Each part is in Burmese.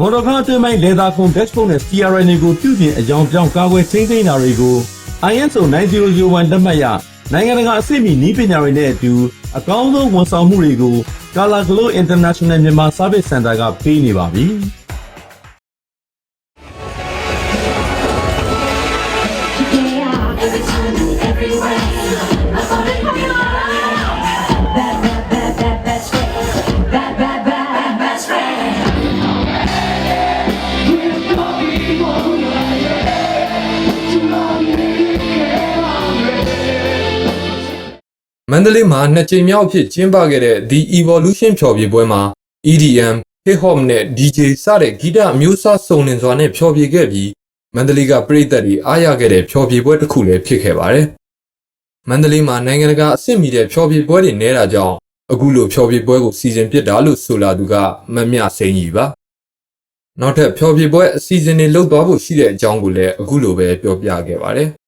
မော်တော်ကားအတွင်းပိုင်းလေသာဖုန်း dashboard နဲ့ CRN တွေကိုပြုပြင်အကြောင်းပြောင်းကာကွယ်ထိန်းသိမ်းတာတွေကို ISO 9001လက်မှတ်ရနိုင်ငံတကာအဆင့်မီနည်းပညာတွေနဲ့အတူအကောင်းဆုံးဝန်ဆောင်မှုတွေကို Color Glow International မြန်မာ Service Center ကပေးနေပါပြီ။ မန္တလေးမှာနှစ်ကြိမ်မြောက်အဖြစ်ကျင်းပခဲ့တဲ့ The Evolution ဖျော်ဖြေပွဲမှာ EDM, Hip Hop နဲ့ DJ စတဲ့ဂီတအမျိုးအစားစုံလင်စွာနဲ့ဖျော်ဖြေခဲ့ပြီးမန္တလေးကပြည်သက်တွေအားရခဲ့တဲ့ဖျော်ဖြေပွဲတစ်ခုလည်းဖြစ်ခဲ့ပါတယ်။မန္တလေးမှာနိုင်ငံတကာအဆင့်မီတဲ့ဖျော်ဖြေပွဲတွေနဲတာကြောင့်အခုလိုဖျော်ဖြေပွဲကိုစီစဉ်ပစ်တာလို့ဆိုလာသူကမမြစိန်ကြီးပါ။နောက်ထပ်ဖျော်ဖြေပွဲအစီအစဉ်တွေလုပ်သွားဖို့ရှိတဲ့အကြောင်းကိုလည်းအခုလိုပဲပြောပြခဲ့ပါတယ်။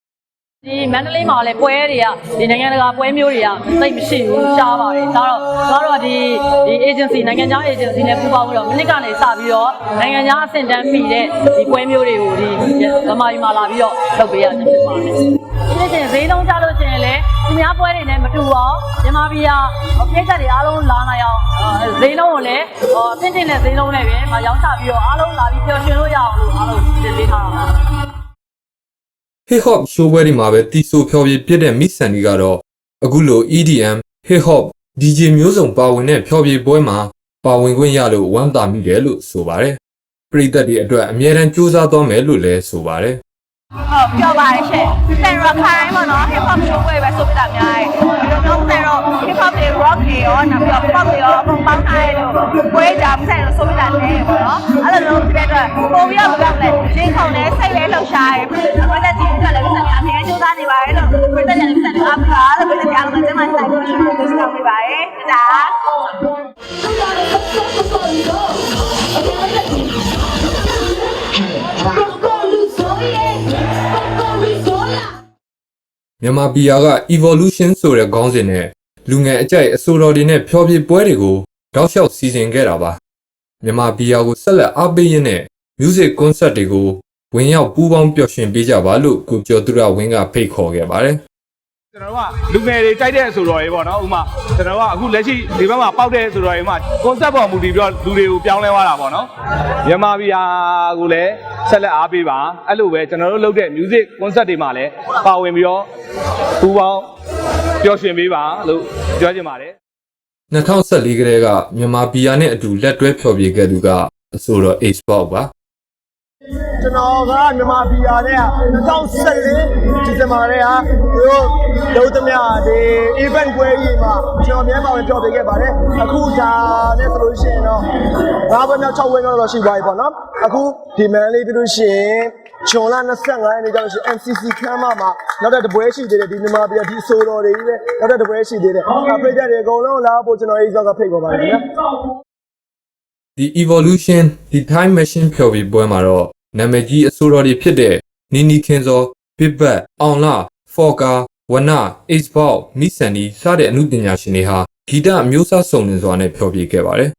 ဒီမန္တလေးမှာလည်းပွဲတွေကဒီနိုင်ငံတကာပွဲမျိုးတွေကသိပ်မရှိဘူးရှားပါတယ်ဒါတော့ကျွန်တော်တို့ဒီဒီ agency နိုင်ငံခြား agency နဲ့ပူးပေါင်းပြီးတော့မိနစ်ကနေစပြီးတော့နိုင်ငံခြားအဆင့်တန်းပြီးတဲ့ဒီပွဲမျိုးတွေကိုဒီဗမာပြည်မှာလာပြီးတော့လုပ်ပေးရခြင်းဖြစ်ပါတယ်ဒီနေ့ချင်းဈေးလုံးကြလို့ရှိရင်လည်းသူများပွဲတွေနဲ့မတူအောင်မြန်မာပြည်ကပြည်သက်တွေအားလုံးလာနိုင်အောင်ဈေးလုံးကိုလည်းအသင့်တင်တဲ့ဈေးလုံးနဲ့ပဲမရောင်းချပြီးတော့အားလုံးလာပြီးပျော်ရွှင်လို့ရအောင်လို့အားလုံးတင်ပေးထားတာပါ hip hop show ပွဲဒီမှာပဲတီဆိုဖျော်ဖြေပြတဲ့ Miss Sandy ကတော့အခုလို EDM hip hop DJ မျိုးစုံပါဝင်တဲ့ဖျော်ဖြေပွဲမှာပါဝင်ခွင့်ရလို့ဝမ်းသာမိတယ်လို့ဆိုပါတယ်။ပရိသတ်တွေအတွက်အမြဲတမ်းကြိုးစားသွားမယ်လို့လည်းဆိုပါတယ်။ဟုတ်ပြောပါတယ်ရှင့်ဆယ်ရောခိုင်းပေါ့နော် hip hop show ပွဲပဲဆိုပြတာများတယ်ဒီလိုမျိုးဆယ်ရော hip hop တွေ rock တွေရောနောက်ပြီးတော့ pop တွေရောအကုန်ပေါင်းထားရလို့ပွဲကြမ်းဆယ်ရောဆိုပြတာနေပေါ့နော်အဲ့လိုမျိုးပြတဲ့အတွက်ပုံပြီးတော့ဘယ်လောက်လဲရှ င်းခုံနဲ့စိတ်လဲလှုပ်ရှားရပြတဲ့တဲ့ကြီးကလည်းဆက်နေအမြဲကြိုးစားနေပါတယ်လို့ပြတဲ့တဲ့ကြီးဆက်နေအားပါလို့ပြတဲ့အားလုံးကျမတိုင်လို့ရှိလို့ဆက်နေပါတယ်ဒါမြန်မာပြည်ယာက evolution ဆိုတဲ့ခေါင်းစဉ်နဲ့လူငယ်အကြိုက်အဆိုတော်တွေနဲ့ဖျော်ဖြေပွဲတွေကိုတောက်လျှောက်စီစဉ်ခဲ့တာပါမြန်မာပြည်ယာကိုဆက်လက်အားပေးရင်းနဲ့ music concert တွေကို ဝင်ရောက်ပူးပေါင်းပျော်ရွှင်ပေးကြပါလို့ကိုကျော်သူရဝင်းကဖိတ်ခေါ်ခဲ့ပါတယ်ကျွန်တော်တို့ကလူငယ်တွေကြိုက်တဲ့ဆိုတော်တွေပေါ့နော်ဥမာကျွန်တော်တို့ကအခုလက်ရှိဒီဘက်မှာပေါက်တဲ့ဆိုတော်တွေမှာ concept ပေါ်မူတည်ပြီးတော့လူတွေကိုပြောင်းလဲသွားတာပေါ့နော်မြန်မာပြည်ဟာကိုလည်းဆက်လက်အားပေးပါအဲ့လိုပဲကျွန်တော်တို့လုပ်တဲ့ music concept တွေမှာလည်းပါဝင်ပြီးတော့ပူပေါင်းပျော်ရွှင်ပေးပါလို့ပြောချင်ပါတယ်2014ကတည်းကမြန်မာပြည်ယာနဲ့အတူလက်တွဲဖျော်ဖြေခဲ့သူကအဆိုတော် Ace Box ပါ ကျွန်တော်ကမြန်မာပြည်ယာနဲ့2014ဒီဇင်ဘာထဲကတို့လုံးသမျှဒီ event ပွဲကြီးမှာကျွန်တော်အများပါဝင်ပြောပေးခဲ့ပါတယ်အခုဒါနဲ့ဆိုလို့ရှိရင်တော့၅ဘွဲ့မြောက်6ဘွဲ့မြောက်တော့ရှိသွားပြီပေါ့နော်အခုဒီမန်လေးပြလို့ရှိရင်ဂျွန်လ25ရက်နေ့ကျတော့ရှိ MCC ခမ်းမမှာနောက်တဲ့တပွဲရှိသေးတယ်ဒီမြန်မာပြည်ဒီဆိုတော်တွေကြီးပဲနောက်တဲ့တပွဲရှိသေးတယ်အပရိသတ်တွေအကုန်လုံးလာဖို့ကျွန်တော်အေးစောကဖိတ်ခေါ်ပါတယ်ခင်ဗျာဒီ evolution ဒီ time machine ဖျော်ဖြေပွဲမှာတော့ နာမည်ကြီးအဆိုတော်တွေဖြစ်တဲ့နီနီခင်စော Big Bat အောင်လာ Forka ဝန Ace Box မိဆန်ဒီစတဲ့အမှုပညာရှင်တွေဟာဂီတအမျိုးအစားစုံလင်စွာနဲ့ဖျော်ဖြေခဲ့ပါတယ်